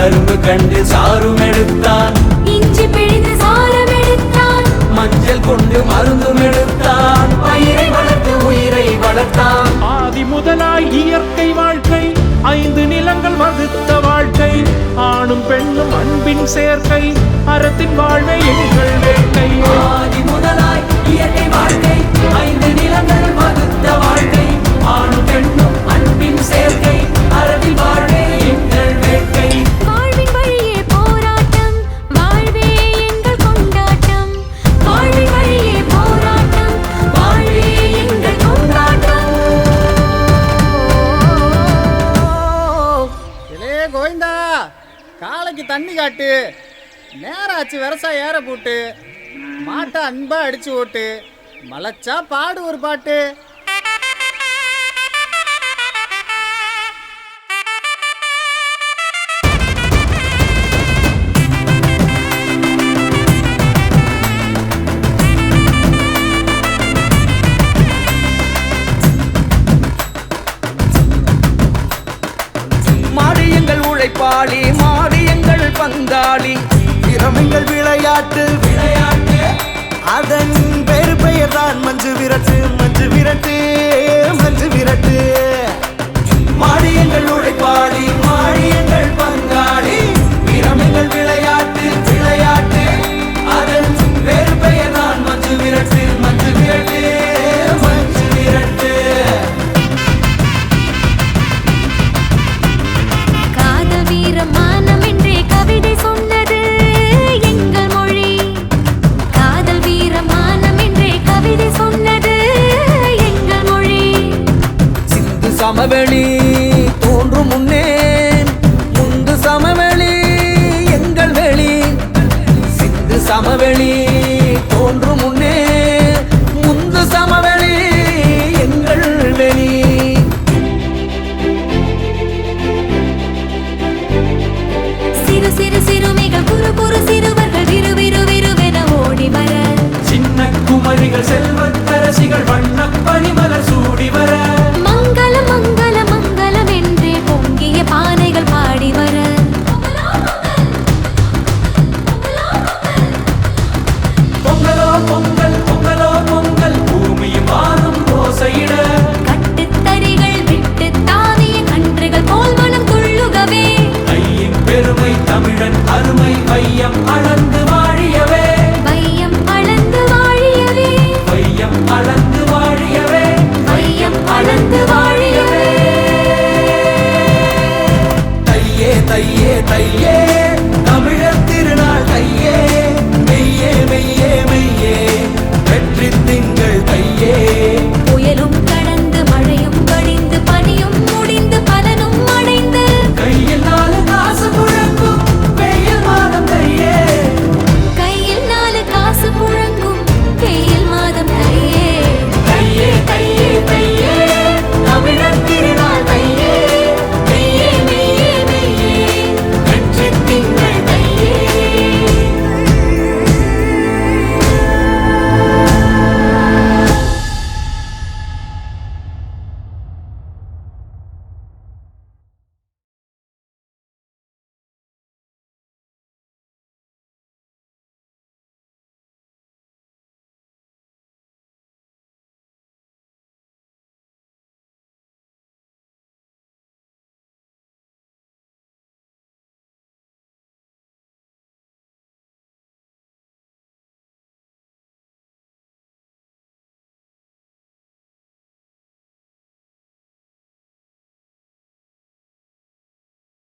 கரும்பு கண்டு சாரும் எடுத்தான். இஞ்சி பிழிந்து சாரம் எடுத்தான். மஞ்சள் கொண்டு மருந்தும் எடுத்தான். பயிரை வளர்த்து உயிரை வளர்த்தான். ஆதி முதலாய் இயற்கை வாழ்க்கை ஐந்து நிலங்கள் வகுத்த வாழ்க்கை ஆணும் பெண்ணும் அன்பின் சேர்க்கை அறத்தின் வாழ்வை எங்கள் வேட்டை ஆதி முதலாய் இயற்கை வாழ்க்கை காலைக்கு தண்ணி காட்டு நேராச்சு ஆச்சு விரசா ஏற போட்டு மாட்டை அன்பா அடிச்சு ஓட்டு மலைச்சா பாடு ஒரு பாட்டு. மாடு எங்கள் உழைப்பாளி மா பந்தாளி. திறமைகள் விளையாட்டு விளையாட்டு. சமவெளி the